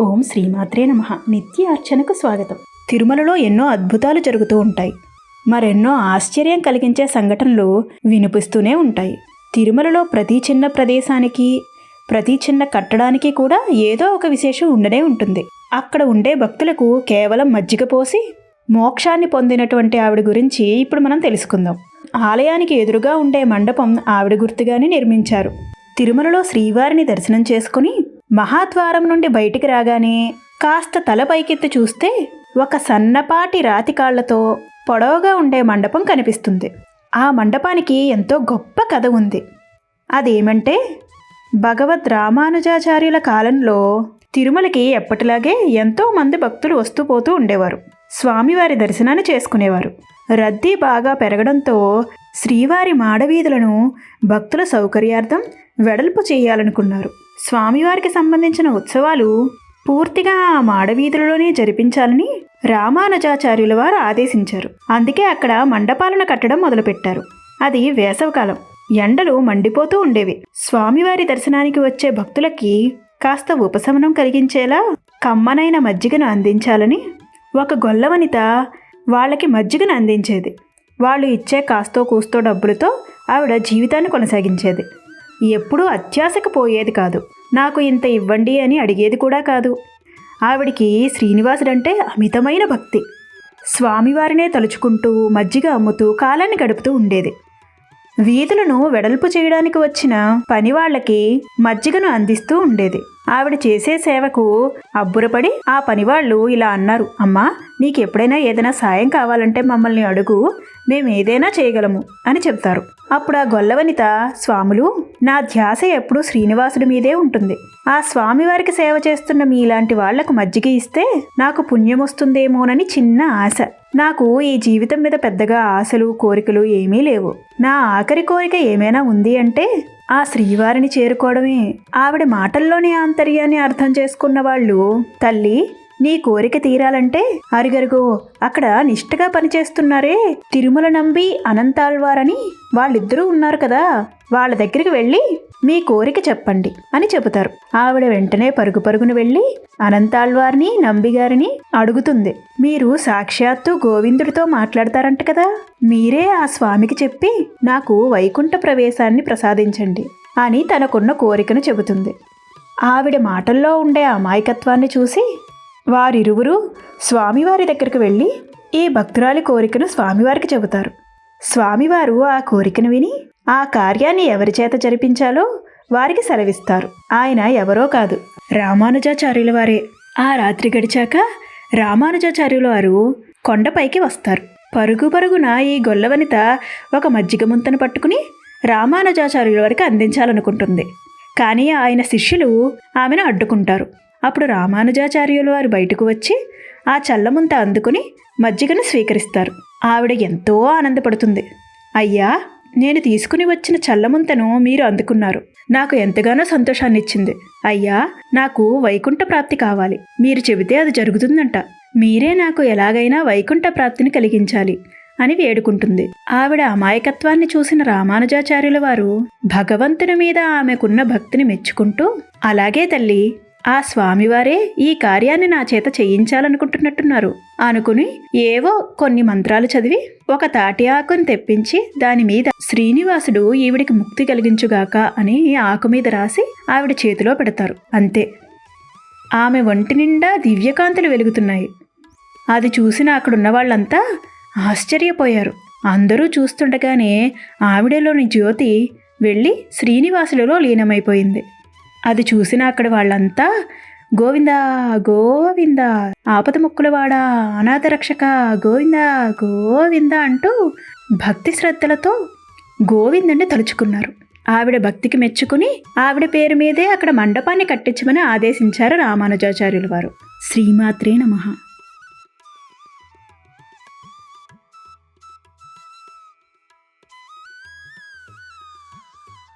ఓం శ్రీమాత్రే నమ. నిత్య అర్చనకు స్వాగతం. తిరుమలలో ఎన్నో అద్భుతాలు జరుగుతూ ఉంటాయి. మరెన్నో ఆశ్చర్యం కలిగించే సంఘటనలు వినిపిస్తూనే ఉంటాయి. తిరుమలలో ప్రతి చిన్న ప్రదేశానికి ప్రతి చిన్న కట్టడానికి కూడా ఏదో ఒక విశేషం ఉండనే ఉంటుంది. అక్కడ ఉండే భక్తులకు కేవలం మజ్జిగ పోసి మోక్షాన్ని పొందినటువంటి ఆవిడ గురించి ఇప్పుడు మనం తెలుసుకుందాం. ఆలయానికి ఎదురుగా ఉండే మండపం ఆవిడ గుర్తుగానే నిర్మించారు. తిరుమలలో శ్రీవారిని దర్శనం చేసుకుని మహాద్వారం నుండి బయటికి రాగానే కాస్త తల పైకెత్తి చూస్తే ఒక సన్నపాటి రాతి కాళ్ళతో పొడవుగా ఉండే మండపం కనిపిస్తుంది. ఆ మండపానికి ఎంతో గొప్ప కథ ఉంది. అదేమంటే భగవద్ రామానుజాచార్యుల కాలంలో తిరుమలకి ఎప్పటిలాగే ఎంతో మంది భక్తులు వస్తూ పోతూ ఉండేవారు. స్వామివారి దర్శనాన్ని చేసుకునేవారు. రద్దీ బాగా పెరగడంతో శ్రీవారి మాడవీధులను భక్తుల సౌకర్యార్థం వెడల్పు చేయాలనుకున్నారు. స్వామివారికి సంబంధించిన ఉత్సవాలు పూర్తిగా ఆ మాడవీధులలోనే జరిపించాలని రామానుజాచార్యుల వారు ఆదేశించారు. అందుకే అక్కడ మండపాలను కట్టడం మొదలుపెట్టారు. అది వేసవకాలం ఎండలు మండిపోతూ ఉండేవి. స్వామివారి దర్శనానికి వచ్చే భక్తులకి కాస్త ఉపశమనం కలిగించేలా కమ్మనైన మజ్జిగను అందించాలని ఒక గొల్లవనిత వాళ్ళకి మజ్జిగను అందించేది. వాళ్ళు ఇచ్చే కాస్తో కూస్తో డబ్బులతో ఆవిడ జీవితాన్ని కొనసాగించేది. ఎప్పుడూ అత్యాశకు పోయేది కాదు. నాకు ఇంత ఇవ్వండి అని అడిగేది కూడా కాదు. ఆవిడికి శ్రీనివాసుడంటే అమితమైన భక్తి. స్వామివారినే తలుచుకుంటూ మజ్జిగ అమ్ముతూ కాలాన్ని గడుపుతూ ఉండేది. వీధులను వెడల్పు చేయడానికి వచ్చిన పని వాళ్ళకి మజ్జిగను అందిస్తూ ఉండేది. ఆవిడ చేసే సేవకు అబ్బురపడి ఆ పనివాళ్ళు ఇలా అన్నారు. అమ్మా నీకు ఎప్పుడైనా ఏదైనా సాయం కావాలంటే మమ్మల్ని అడుగు. మేము ఏదైనా చేయగలము అని చెప్తారు. అప్పుడు ఆ గొల్లవనిత స్వాములు నా ధ్యాస ఎప్పుడూ శ్రీనివాసుడి మీదే ఉంటుంది. ఆ స్వామివారికి సేవ చేస్తున్న మీలాంటి వాళ్ళకు మజ్జిగ ఇస్తే నాకు పుణ్యం వస్తుందేమోనని చిన్న ఆశ. నాకు ఈ జీవితం మీద పెద్దగా ఆశలు కోరికలు ఏమీ లేవు. నా ఆఖరి కోరిక ఏమైనా ఉంది అంటే ఆ శ్రీవారిని చేరుకోవడమే ఆవిడ మాటల్లోనే ఆంతర్యాన్ని అర్థం చేసుకున్న వాళ్ళు తల్లి నీ కోరిక తీరాలంటే అరిగరుగో అక్కడ నిష్ఠగా పనిచేస్తున్నారే తిరుమల నంబి అనంతాల్వారని వాళ్ళిద్దరూ ఉన్నారు కదా వాళ్ళ దగ్గరికి వెళ్ళి మీ కోరిక చెప్పండి అని చెబుతారు. ఆవిడ వెంటనే పరుగు పరుగున వెళ్ళి అనంతాళ్వారిని నంబిగారిని అడుగుతుంది. మీరు సాక్షాత్తు గోవిందుడితో మాట్లాడతారంట కదా? మీరే ఆ స్వామికి చెప్పి నాకు వైకుంఠ ప్రవేశాన్ని ప్రసాదించండి అని తనకున్న కోరికను చెబుతుంది. ఆవిడ మాటల్లో ఉండే అమాయకత్వాన్ని చూసి వారిరువురు స్వామివారి దగ్గరికి వెళ్ళి ఈ భక్తురాలి కోరికను స్వామివారికి చెబుతారు. స్వామివారు ఆ కోరికను విని ఆ కార్యాన్ని ఎవరి చేత జరిపించాలో వారికి సెలవిస్తారు. ఆయన ఎవరో కాదు రామానుజాచార్యుల వారే. ఆ రాత్రి గడిచాక రామానుజాచార్యుల వారు కొండపైకి వస్తారు. పరుగు పరుగున ఈ గొల్లవనిత ఒక మజ్జిగ ముంతను పట్టుకుని రామానుజాచార్యుల వారికి అందించాలనుకుంటుంది. కానీ ఆయన శిష్యులు ఆమెను అడ్డుకుంటారు. అప్పుడు రామానుజాచార్యుల వారు బయటకు వచ్చి ఆ చల్లముంత అందుకుని మజ్జిగను స్వీకరిస్తారు. ఆవిడ ఎంతో ఆనందపడుతుంది. అయ్యా నేను తీసుకుని వచ్చిన చల్లముంతను మీరు అందుకున్నారు. నాకు ఎంతగానో సంతోషాన్ని ఇచ్చింది అయ్యా నాకు వైకుంఠ ప్రాప్తి కావాలి. మీరు చెబితే అది జరుగుతుందంట. మీరే నాకు ఎలాగైనా వైకుంఠ ప్రాప్తిని కలిగించాలి అని వేడుకుంటుంది. ఆవిడ అమాయకత్వాన్ని చూసిన రామానుజాచార్యుల వారు భగవంతుని మీద ఆమెకున్న భక్తిని మెచ్చుకుంటూ అలాగే తల్లి ఆ స్వామివారే ఈ కార్యాన్ని నా చేత చేయించాలనుకుంటున్నట్టున్నారు. అనుకుని ఏవో కొన్ని మంత్రాలు చదివి ఒక తాటి ఆకుని తెప్పించి దాని మీద శ్రీనివాసుడు ఈవిడికి ముక్తి కలిగించుగాక అని ఆకు మీద రాసి ఆవిడ చేతిలో పెడతారు. అంతే. ఆమె ఒంటి నిండా దివ్యకాంతులు వెలుగుతున్నాయి. అది చూసిన అక్కడున్న వాళ్ళంతా ఆశ్చర్యపోయారు. అందరూ చూస్తుండగానే ఆవిడలోని జ్యోతి వెళ్ళి శ్రీనివాసులలో లీనమైపోయింది. అది చూసిన అక్కడ వాళ్ళంతా గోవిందా గోవింద ఆపద ముక్కులవాడా అనాథ రక్షక గోవింద గోవింద అంటూ భక్తి శ్రద్ధలతో గోవిందుని తలుచుకున్నారు. ఆవిడ భక్తికి మెచ్చుకుని ఆవిడ పేరు మీదే అక్కడ మండపాన్ని కట్టించమని ఆదేశించారు రామానుజాచార్యులు వారు. శ్రీమాత్రే నమః.